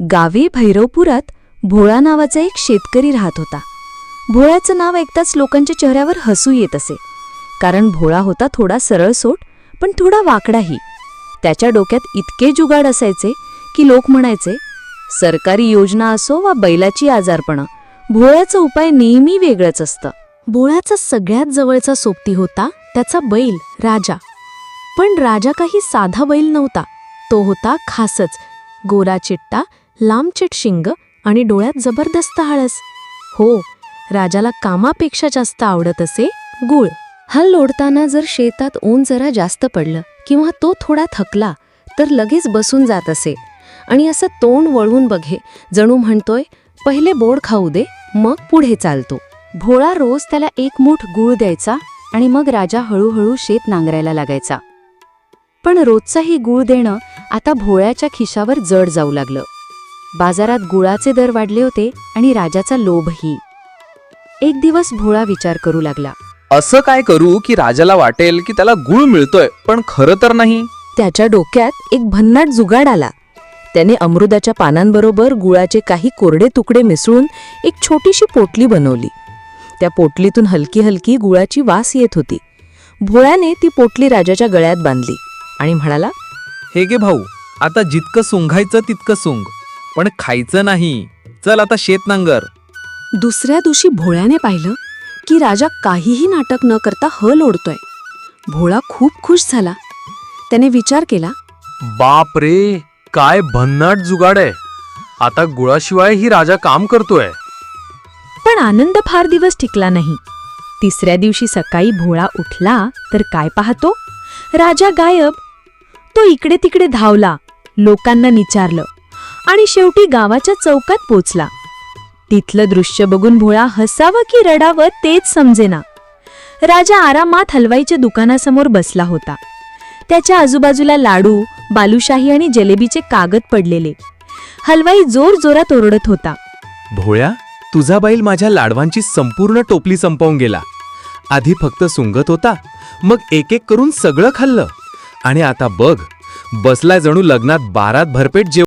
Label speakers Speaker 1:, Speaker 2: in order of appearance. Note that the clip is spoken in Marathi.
Speaker 1: गावी भैरवपुरात भोळा नावाचा एक शेतकरी राहत होता. भोळ्याचं नाव ऐकताच लोकांच्या चेहऱ्यावर हसू येत असे. कारण भोळा होता थोडा सरळसोट पण थोडा वाकडाही. त्याच्या डोक्यात इतके जुगाड असायचे की लोक म्हणायचे सरकारी योजना असो वा बैलाची आजारपणं भोळ्याचा उपाय नेहमी वेगळंच असतं. भोळ्याचा सगळ्यात जवळचा सोबती होता त्याचा बैल राजा. पण राजा काही साधा बैल नव्हता. तो होता खासच गोरा चिट्टा लांबचिट शिंग आणि डोळ्यात जबरदस्त हळस. हो राजाला कामापेक्षा जास्त आवडत असे गुळ. हल लोडताना जर शेतात ऊन जरा जास्त पडलं किंवा तो थोडा थकला तर लगेच बसून जात असे. आणि असं तोंड वळवून बघे जणू म्हणतोय पहिले बोड खाऊ दे मग पुढे चालतो. भोळा रोज त्याला एक मूठ गुळ द्यायचा आणि मग राजा हळूहळू शेत नांगरायला लागायचा. पण रोजचाही गुळ देणं आता भोळ्याच्या खिशावर जड जाऊ लागलं. बाजारात गुळाचे दर वाढले होते आणि राजाचा लोभही. एक दिवस भोळा विचार करू लागला.
Speaker 2: असं काय करू की राजाला वाटेल की त्याला गुळ मिळतोय पण खरं तर नाही?
Speaker 1: त्याच्या डोक्यात एक भन्नाट जुगाड आला. त्याने अमृताच्या पानांबरोबर गुळाचे काही कोरडे तुकडे मिसळून एक छोटीशी पोटली बनवली. त्या पोटलीतून हलकी हलकी गुळाची वास येत होती. भोळ्याने ती पोटली राजाच्या गळ्यात बांधली आणि म्हणाला
Speaker 2: हे गे भाऊ आता जितकं सुंघायचं तितकं सुंग पण खायचं नाही. चल आता शेत नांगर.
Speaker 1: दुसऱ्या दिवशी भोळ्याने पाहिलं की राजा काहीही नाटक न करता हल ओढतोय. भोळा खूप खुश झाला. त्याने विचार केला
Speaker 3: बाप रे काय भन्नाट जुगाड आहे. आता गुळाशिवाय ही राजा काम करतोय.
Speaker 1: पण आनंद फार दिवस टिकला नाही. तिसऱ्या दिवशी सकाळी भोळा उठला तर काय पाहतो? राजा गायब. तो इकडे तिकडे धावला. लोकांना विचारलं आणि शेवटी गावाच्या चौकात पोचला. तिथलं दृश्य बघून भोळा हसावं की रडावं तेच समजेना. राजा आरामात हलवाईच्या दुकानासमोर बसला होता. त्याच्या आजूबाजूला लाडू बालुशाही आणि जलेबीचे कागद पडलेले. हलवाई जोर जोरात ओरडत होता.
Speaker 3: भोळ्या तुझा बैल माझ्या लाडवांची संपूर्ण टोपली संपवून गेला. आधी फक्त सुंगत होता मग एक एक करून सगळं खाल्लं. आणि आता बघ बसलाय जणू लग्नात बारात भरपेट जेव